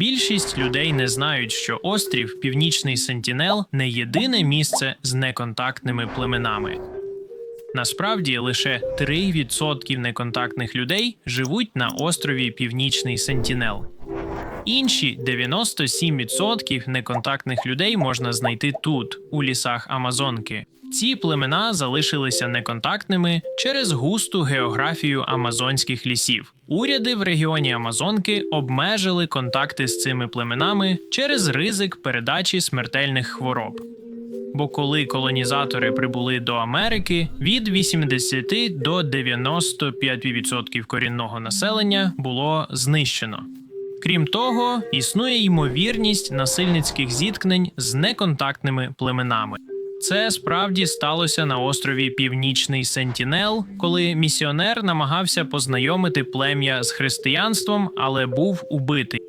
Більшість людей не знають, що острів Північний Сентінел не єдине місце з неконтактними племенами. Насправді лише 3% неконтактних людей живуть на острові Північний Сентінел. Інші 97% неконтактних людей можна знайти тут, у лісах Амазонки. Ці племена залишилися неконтактними через густу географію амазонських лісів. Уряди в регіоні Амазонки обмежили контакти з цими племенами через ризик передачі смертельних хвороб. Бо коли колонізатори прибули до Америки, від 80 до 95% корінного населення було знищено. Крім того, існує ймовірність насильницьких зіткнень з неконтактними племенами. Це справді сталося на острові Північний Сентінел, коли місіонер намагався познайомити плем'я з християнством, але був убитий.